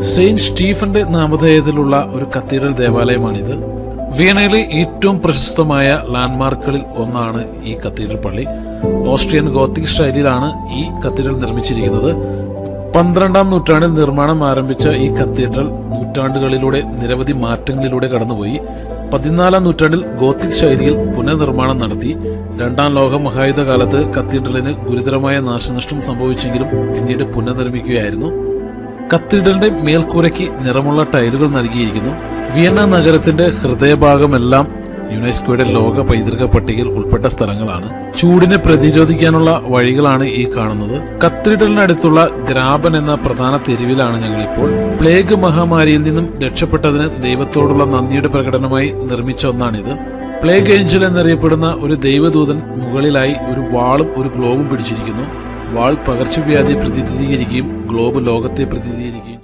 Saint സ്റ്റീഫന്റെ നാമധേയത്തിലുള്ള ഒരു cathedral ദേവാലയമാണിത്. വിയനയിലെ ഏറ്റവും പ്രശസ്തമായ ലാൻഡ്മാർക്കുകളിൽ ഒന്നാണ് ഈ കത്തീഡ്രൽ പള്ളി. ഓസ്ട്രിയൻ ഗോത്തിക് സ്റ്റൈലിലാണ് ഈ കത്തീഡ്രൽ നിർമ്മിച്ചിരിക്കുന്നത്. പന്ത്രണ്ടാം നൂറ്റാണ്ടിൽ നിർമ്മാണം ആരംഭിച്ച ഈ കത്തീഡ്രൽ നൂറ്റാണ്ടുകളിലൂടെ നിരവധി മാറ്റങ്ങളിലൂടെ കടന്നുപോയി. പതിനാലാം നൂറ്റാണ്ടിൽ ഗോത്തിക് ശൈലിയിൽ പുനർനിർമ്മാണം നടത്തി. രണ്ടാം ലോക മഹായുദ്ധ കാലത്ത് കത്തീഡ്രലിന് ഗുരുതരമായ നാശനഷ്ടം സംഭവിച്ചെങ്കിലും പിന്നീട് പുനർനിർമ്മിക്കുകയായിരുന്നു. കത്തീഡ്രലിന്റെ മേൽക്കൂരയ്ക്ക് നിറമുള്ള ടൈലുകൾ നൽകിയിരിക്കുന്നു. വിയന്ന നഗരത്തിന്റെ ഹൃദയഭാഗമെല്ലാം യുനെസ്കോയുടെ ലോക പൈതൃക പട്ടികയിൽ ഉൾപ്പെട്ട സ്ഥലങ്ങളാണ്. ചൂടിനെ പ്രതിരോധിക്കാനുള്ള വഴികളാണ് ഈ കാണുന്നത്. കത്തീഡ്രലിനടുത്തുള്ള ഗ്രാബൻ എന്ന പ്രധാന തെരുവിലാണ് ഞങ്ങളിപ്പോൾ. പ്ലേഗ് മഹാമാരിയിൽ നിന്നും രക്ഷപ്പെട്ടതിന് ദൈവത്തോടുള്ള നന്ദിയുടെ പ്രകടനമായി നിർമ്മിച്ച ഒന്നാണിത്. പ്ലേഗ് ഏഞ്ചൽ എന്നറിയപ്പെടുന്ന ഒരു ദൈവദൂതൻ മുകളിലായി ഒരു വാളും ഒരു ഗ്ലോവും പിടിച്ചിരിക്കുന്നു. വാൾ പകർച്ചവ്യാധിയെ പ്രതിനിധീകരിക്കുകയും ഗ്ലോബ് ലോകത്തെ പ്രതിനിധീകരിക്കുകയും